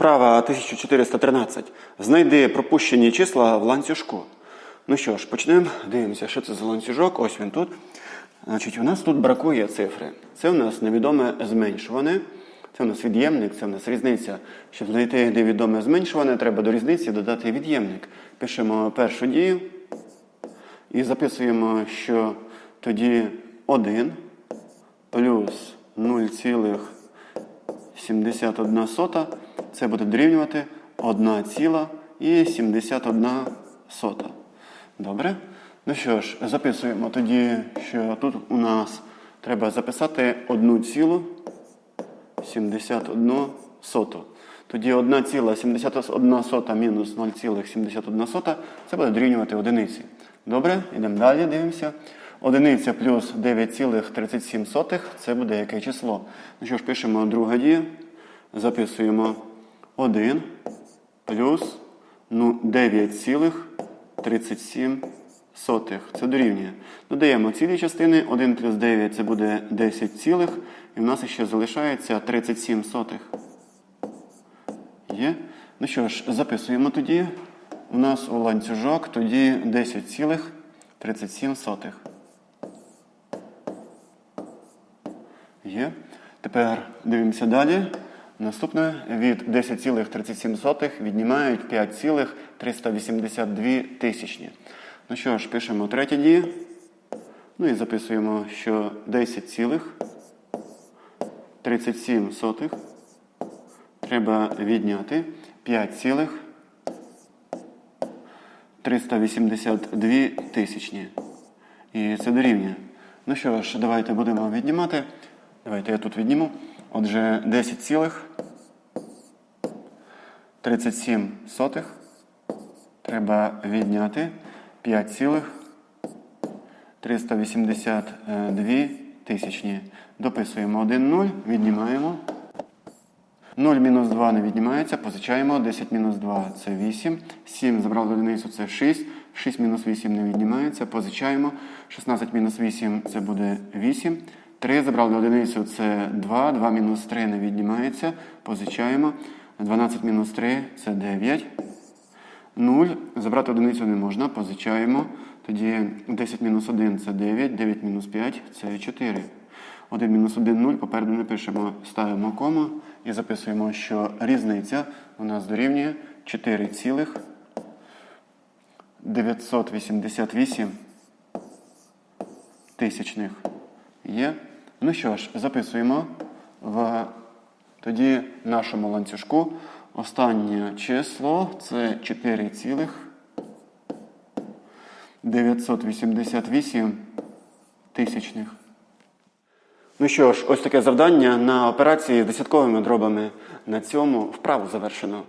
Вправа 1413. Знайди пропущені числа в ланцюжку. Ну що ж, почнемо. Дивимося, що це за ланцюжок. Ось він тут. Значить, у нас тут бракує цифри. Це у нас невідоме зменшуване. Це у нас від'ємник, це у нас різниця. Щоб знайти невідоме зменшуване, треба до різниці додати від'ємник. Пишемо першу дію і записуємо, що тоді 1 плюс 0,71 сота це буде дорівнювати 1,71 сота. Добре? Ну що ж, записуємо тоді, що тут у нас треба записати 1,71 соту. Тоді 1,71 сота мінус 0,71 сота це буде дорівнювати одиниці. Добре, йдемо далі, дивимося. Одиниця плюс 9,37 це буде яке число? Ну що ж, пишемо друга дія. Записуємо 1 плюс ну, 9,37. Це дорівнює. Додаємо цілі частини. 1 плюс 9 це буде 10 цілих. І в нас ще залишається 37 сотих. Є? Ну що ж, записуємо тоді. У нас у ланцюжок тоді 10,37 Є. Тепер дивимося далі. Наступне від 10,37 віднімають 5,382 тисячні. Ну що ж, пишемо третє діє. Ну і записуємо, що 10,37 треба відняти 5,382 тисячні. І це дорівнює. Ну що ж, давайте будемо віднімати. Давайте я тут відніму. Отже, 10,37 треба відняти 5,382 тисячні. Дописуємо 1 0, віднімаємо. 0 мінус 2 не віднімається, позичаємо. 10 мінус 2 це 8. 7 забрали одиницю це 6. 6 мінус 8 не віднімається, позичаємо. 16 мінус 8 це буде 8. 3 забрали одиницю це 2. 2 мінус 3 не віднімається, позичаємо. 12 мінус 3 це 9. 0. Забрати одиницю не можна, позичаємо. Тоді 10 мінус 1 це 9, 9 мінус 5 це 4. 1 мінус 1 0, попереду не пишемо, ставимо кому і записуємо, що різниця у нас дорівнює 4,988 тисячних. Є. Ну що ж, записуємо в тоді нашому ланцюжку. Останнє число це 4,988 тисячних. Ну що ж, ось таке завдання на операції з десятковими дробами. На цьому вправу завершено.